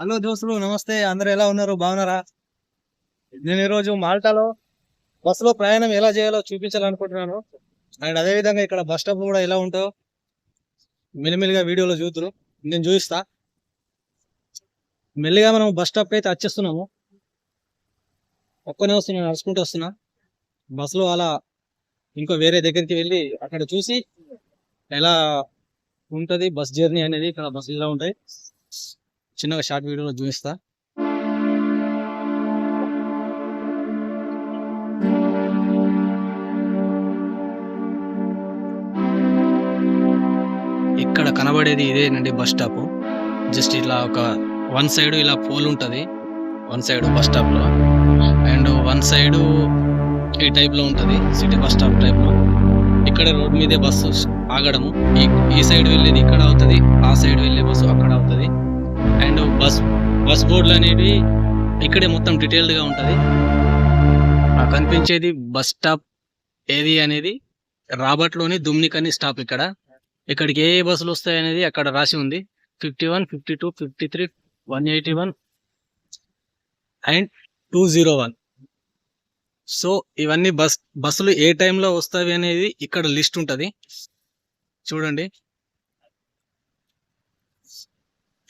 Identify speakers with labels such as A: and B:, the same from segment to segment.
A: Hello దోస్తులు నమస్తే. అందరు ఎలా ఉన్నారు? బాగున్నారా? నేను ఈరోజు మాల్టాలో బస్సులో ప్రయాణం ఎలా చేయాలో చూపించాలనుకుంటున్నాను. అండ్ అదే విధంగా ఇక్కడ బస్ స్టాప్ కూడా ఎలా ఉంటుందో మెల్లిమెల్లిగా వీడియోలో చూద్దరు. నేను చూపిస్తా. మెల్లిగా మనం బస్ స్టాప్ అయితే వచ్చేస్తున్నాము. ఒక్కనే వస్తున్నా నడుచుకుంటూ వస్తున్నా. బస్సులో అలా ఇంకో వేరే దగ్గరికి వెళ్ళి అక్కడ చూసి ఎలా ఉంటుంది బస్ జర్నీ అనేది ఇక్కడ బస్సులు ఎలా ఉంటాయి. చిన్నగా షార్ట్ వీడియోలో చూపిస్తా. ఇక్కడ కనబడేది ఇదేనండి బస్ స్టాప్. జస్ట్ ఇట్లా ఒక వన్ సైడ్ ఇలా పోల్ ఉంటది. వన్ సైడ్ బస్ స్టాప్లో. అండ్ వన్ సైడ్ ఈ టైప్లో ఉంటది సిటీ బస్ స్టాప్ టైప్లో. ఇక్కడ రోడ్ మీదే బస్సు ఆగడము. ఈ సైడ్ వెళ్ళేది ఇక్కడ అవుతుంది ఆ సైడ్ వెళ్ళే బస్సు అక్కడ అవుతుంది. బస్ బస్ బోర్డులు అనేవి ఇక్కడే మొత్తం డీటెయిల్డ్గా ఉంటుంది. నాకు కనిపించేది బస్ స్టాప్ ఏది అనేది రాబర్ట్లోని దుమ్నికని స్టాప్ ఇక్కడ. ఇక్కడికి ఏ ఏ బస్సులు వస్తాయి అనేది అక్కడ రాసి ఉంది. Fifty one fifty two fifty three one eighty one and two zero one. So ఇవన్నీ బస్ బస్సులు ఏ టైంలో వస్తాయి అనేది ఇక్కడ లిస్ట్ ఉంటుంది. చూడండి.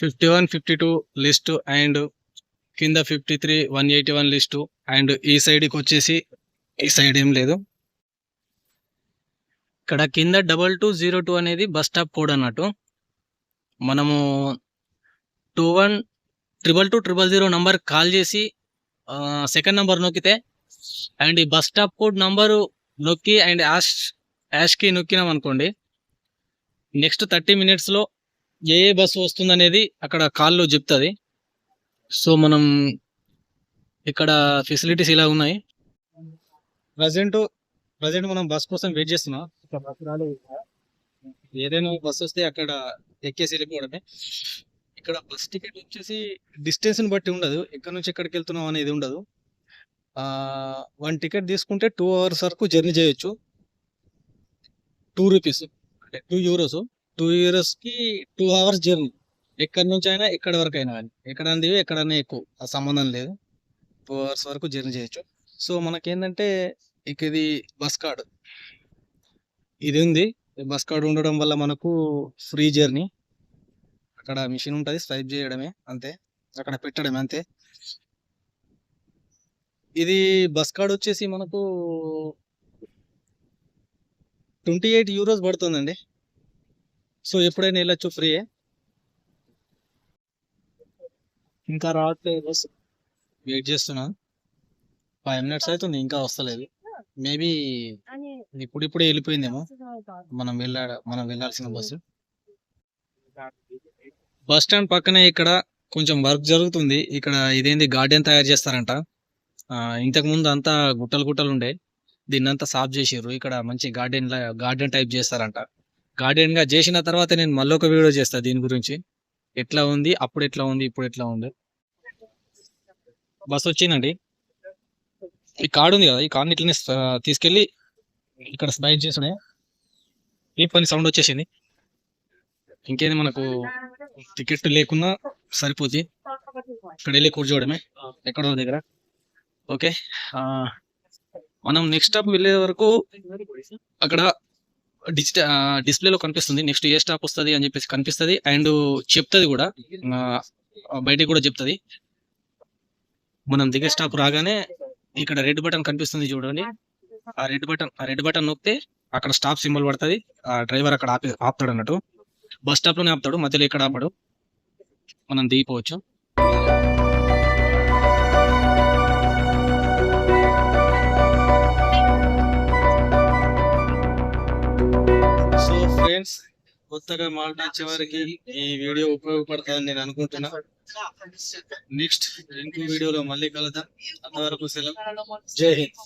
A: Fifty one fifty two list and కింద fifty three one eighty one list and ఈ సైడ్కి వచ్చేసి ఈ సైడ్ ఏం లేదు. ఇక్కడ కింద డబల్ టూ జీరో టూ అనేది బస్ స్టాప్ కోడ్ అన్నట్టు. మనము two one triple two triple zero number call చేసి సెకండ్ నంబర్ నొక్కితే అండ్ ఈ బస్ స్టాప్ కోడ్ నంబరు నొక్కి అండ్ యాష్ యాష్కి నొక్కినాం అనుకోండి నెక్స్ట్ థర్టీ మినిట్స్లో ఏ ఏ బస్సు వస్తుందనేది అక్కడ కాల్లో చెప్తుంది. సో మనం ఇక్కడ ఫెసిలిటీస్ ఇలా ఉన్నాయి. ప్రజెంట్ ప్రజెంట్ మనం బస్ కోసం వెయిట్ చేస్తున్నాం. రాలేదు ఏదైనా బస్ వస్తే అక్కడ ఎక్కేసి వెళ్ళిపోవడమే. ఇక్కడ బస్ టికెట్ వచ్చేసి డిస్టెన్స్ని బట్టి ఉండదు. ఎక్కడి నుంచి ఎక్కడికి వెళ్తున్నాం అనేది ఉండదు. వన్ టికెట్ తీసుకుంటే టూ అవర్స్ వరకు జర్నీ చేయొచ్చు. టూ రూపీస్ అంటే టూ యూరోస్. టూ ఇయర్స్కి కి టూ అవర్స్ జర్నీ ఎక్కడి నుంచి అయినా ఎక్కడి వరకు అయినా కానీ. ఎక్కడ దిగి ఎక్కడన్నా ఎక్కువ. ఆ సంబంధం లేదు. టూ అవర్స్ వరకు జర్నీ చేయొచ్చు. సో మనకేంటంటే ఇక ఇది బస్ కార్డ్ ఇది ఉంది. బస్ కార్డ్ ఉండడం వల్ల మనకు ఫ్రీ జర్నీ అక్కడ మిషన్ ఉంటుంది స్వైప్ చేయడమే అంతే. అక్కడ పెట్టడమే అంతే. ఇది బస్ కార్డ్ వచ్చేసి మనకు ట్వంటీ ఎయిట్ యూరోస్ పడుతుందండి. సో ఎప్పుడైనా వెళ్ళొచ్చు ఫ్రీ ఇంకా రావట్లేదు. బస్ వెయిట్ చేస్తున్నా. ఫైవ్ మినిట్స్ అవుతుంది ఇంకా వస్తలేదు. మేబీ ఇప్పుడు ఇప్పుడే వెళ్ళిపోయిందేమో. మనం వెళ్ళా మనం వెళ్ళాల్సిన బస్సు. బస్ స్టాండ్ పక్కనే ఇక్కడ కొంచెం వర్క్ జరుగుతుంది. ఇక్కడ ఇదేంది గార్డెన్ తయారు చేస్తారంట. ఆ, ఇంతకు ముందు అంతా గుట్టలు గుట్టలు ఉండే. దీన్ని అంతా సాఫ్ చేసిర్రు. ఇక్కడ మంచి గార్డెన్ గార్డెన్ టైప్ చేస్తారంట. గార్డెన్గా చేసిన తర్వాత నేను మళ్ళీ ఒక వీడియో చేస్తా దీని గురించి. ఎట్లా ఉంది? అప్పుడు ఎట్లా ఉంది? ఇప్పుడు ఎట్లా ఉంది? బస్ వచ్చిందండి. ఈ కార్డు ఉంది కదా ఈ కార్డుని ఇట్లనే తీసుకెళ్ళి ఇక్కడ స్మైల్ చేసుడే ఈ పని సౌండ్ వచ్చేసింది. ఇంకేది మనకు? టికెట్ లేకున్నా సరిపోద్ది. ఇక్కడ వెళ్ళి కూర్చోవడమే. ఎక్కడో దగ్గర? ఓకే. మనం నెక్స్ట్ స్టాప్ వెళ్ళే వరకు అక్కడ డిజిటల్ డిస్ప్లేలో కనిపిస్తుంది. నెక్స్ట్ ఏ స్టాప్ వస్తుంది అని చెప్పేసి కనిపిస్తుంది. అండ్ చెప్తుంది కూడా. బయటకు బయటికి కూడా చెప్తుంది. మనం దిగే స్టాప్ రాగానే ఇక్కడ రెడ్ బటన్ కనిపిస్తుంది చూడండి. ఆ రెడ్ బటన్ ఆ రెడ్ బటన్ నొక్కితే అక్కడ స్టాప్ సింబల్ పడుతుంది. ఆ డ్రైవర్ అక్కడ ఆపి ఆపుతాడు అన్నట్టు. బస్ స్టాప్లోనే ఆపుతాడు. మధ్యలో ఇక్కడ ఆపడు? మనం దిగిపోవచ్చు. ఫ్రెండ్స్ కొత్తగా మాట్లాడే వారికి ఈ వీడియో ఉపయోగపడుతుందని నేను అనుకుంటున్నా. నెక్స్ట్ ఇంకో వీడియోలో మళ్ళీ కలుద్దాం. అంతవరకు సెలవు. జై హింద్.